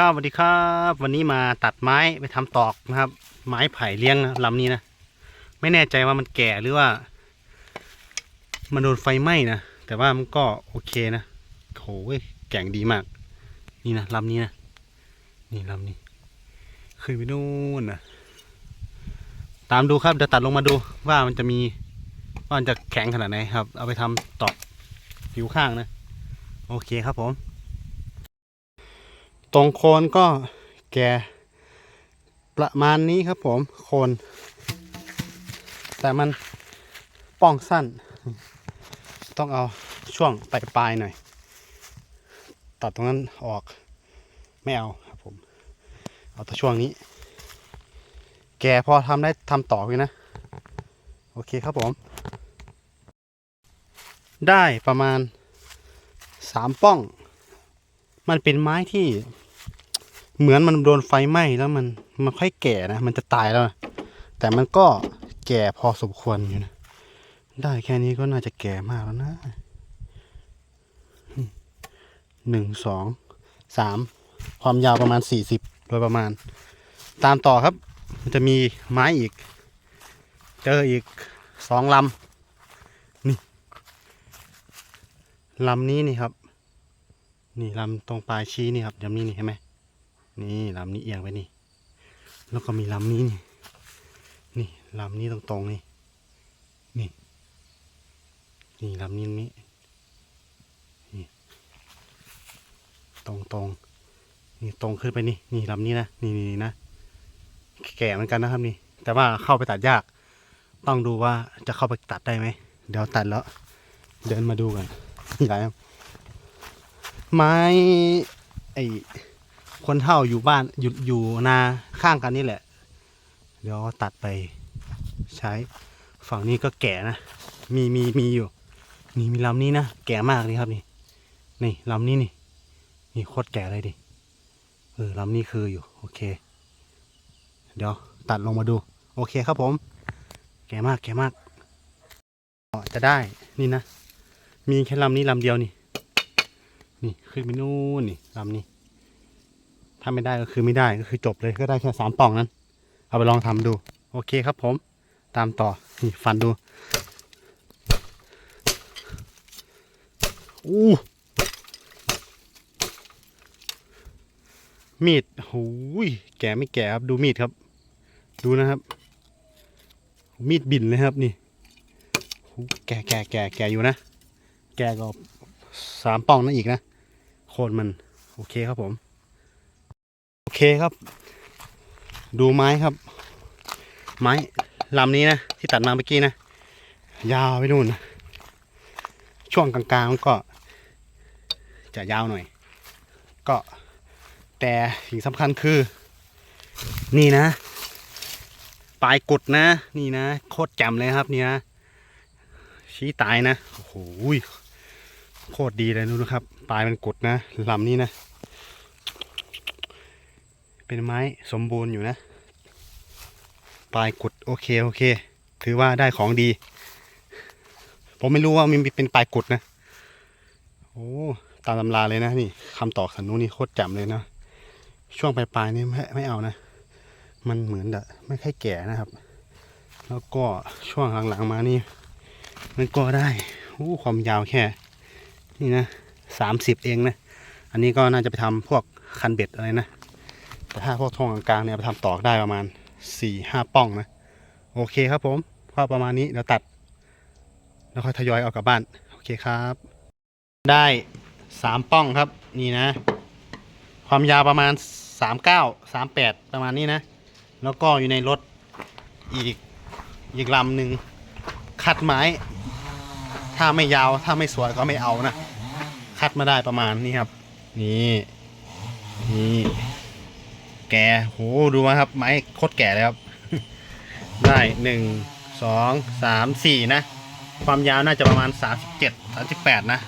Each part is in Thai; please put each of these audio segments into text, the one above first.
ครับสวัสดีครับ วันนี้มาตัดไม้ไปทำตอกนะครับ ไม้ไผ่เลี้ยงนะลำนี้นะไม่แน่ใจว่ามันแก่หรือว่า มันโดนไฟไหม้นะแต่ว่ามันก็โอเคนะโหแก่งดีมาก นี่นะลำนี้นะนี่ลำนี้ขึ้นไปนู่นนะตามดูครับเดี๋ยวตัดลงมาดูว่ามันจะมีว่ามันจะแข็งขนาดไหนครับ เอาไปทำตอกผิวข้างนะ โอเคครับผม ตรงโคนก็แก่ประมาณนี้ครับผมโคน แต่มันป้องสั้น ต้องเอาช่วงปลายๆหน่อย ตัดตรงนั้นออกไม่เอาครับผม เอาแต่ช่วงนี้ แก่พอทำได้ทำต่ออยู่นะ โอเคครับผม ได้ประมาณสามป้อง มันเป็นไม้ที่ เหมือนมันโดนไฟไหม้แล้วมันมันค่อยแก่นะ มันจะตายแล้วนะแต่มันก็แก่พอสมควรอยู่นะ ได้แค่นี้ก็น่าจะแก่มากแล้วนะหนึ่งสองสามความยาวประมาณสี่สิบโดยประมาณ ตามต่อครับ มันจะมีไม้อีก เจออีกสองลำนี่ลำนี้นี่ครับ นี่ลำตรงปลายชี้นี่ครับลำนี้นี่เห็นไหม นี่ลำนี้เอียงไปนี่ แล้วก็มีลำนี้นี่นี่ลำนี้ตรงตรงๆนี่ นี่ นี่ลำนี้นี้นี่ตรงตรงๆนี่ตรงขึ้นไปนี่ นี่ลำนี้นะนี่นี่นะแก่เหมือนกันนะครับนี่ แต่ว่าเข้าไปตัดยาก ต้องดูว่าจะเข้าไปตัดได้ไหม เดี๋ยวตัดแล้ว เดินมาดูกันนี่หลายไม้ไอ้ คนเฒ่าอยู่บ้านอยู่อยู่นาข้างกันนี่แหละ เดี๋ยวตัดไปใช้ฝั่งนี้ก็แก่นะ มีมีมีอยู่ นี่มีลำนี้นะ แก่มากนี่ครับนี่ นี่ลำนี้นี่ นี่โคตรแก่เลยดิ เออลำนี้คืออยู่ โอเค เดี๋ยวตัดลงมาดู โอเคครับผม แก่มากแก่มาก จะได้ นี่นะ มีแค่ลำนี้ลำเดียวนี่ นี่ขึ้นไปนู่นนี่ลำนี้ ถ้าไม่ได้ก็คือไม่ได้ก็คือจบเลยก็ได้แค่สามปล่องนั้น เอาไปลองทำดู โอเคครับผม ตามต่อนี่ฟันดูอู้มีดหูยแก่ไม่แก่ครับดูมีดครับ ดูนะครับ มีดบินเลยครับนี่แก่แก่แก่แก่อยู่นะ แก่ก็สามป่องนั่นอีกนะ โคนมัน โอเคครับผม เคครับ ดูไม้ครับ ไม้ลำนี้นะ ที่ตัดมาเมื่อกี้นะ ยาวไปนู่นนะช่วงกลางๆมันก็ จะยาวหน่อย ก็แต่สิ่งสำคัญคือ นี่นะ ปลายกุดนะ นี่นะ โคตรจ่มเลยครับนี่นะชี้ตายนะ โอ้โหโคตรดีเลยนะครับ ปลายมันกุดนะลำนี้นะ เป็นไม้สมบูรณ์อยู่นะ ปลายกุดโอเคโอเค ถือว่าได้ของดี ผมไม่รู้ว่ามันเป็นปลายกุดนะ โอ้ตามตำราเลยนะนี่คำตอกสันนู้นนี่โคตรจำเลยนะ ช่วงปลายๆนี่ไม่ไม่เอานะ มันเหมือนแบบไม่ค่อยแก่นะครับ แล้วก็ช่วงหลังๆมานี่ มันก็ได้โอ้ความยาวแค่ นี่นะสามสิบเองนะ อันนี้ก็น่าจะไปทำพวกคันเบ็ดอะไรนะ แต่ถ้าพวกทองกลางๆเนี่ยไปทำตอกได้ประมาณสี่ห้าป้องนะ โอเคครับผมก็ประมาณนี้เดี๋ยวตัด แล้วค่อยทยอยเอากลับบ้าน โอเคครับ ได้สามป้องครับนี่นะ ความยาวประมาณสามเก้าสามแปดประมาณนี้นะ แล้วก็อยู่ในรถอีกอีกลำหนึ่งคัดไม้ ถ้าไม่ยาวถ้าไม่สวยก็ไม่เอานะ คัดมาได้ประมาณนี้ครับ นี่ นี่ แก่โหดูมาครับ ไม้โคตรแก่เลยครับ ได้หนึ่งสองสามสี่นะ ความยาวน่าจะประมาณสามสิบเจ็ดสามสิบแปดนะ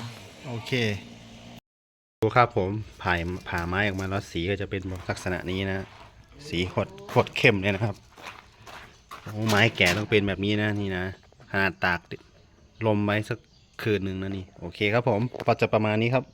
โอเค ดูครับผมผ่ายผ่าไม้ออกมาแล้วสีก็จะเป็นลักษณะนี้นะ สีโคตรโคตรเข้มเลยนะครับโอ้ไม้แก่ต้องเป็นแบบนี้นะนี่นะขนาดตากลมไว้สักคืนหนึ่งนะนี่ โอเคครับผมก็จะประมาณนี้ครับ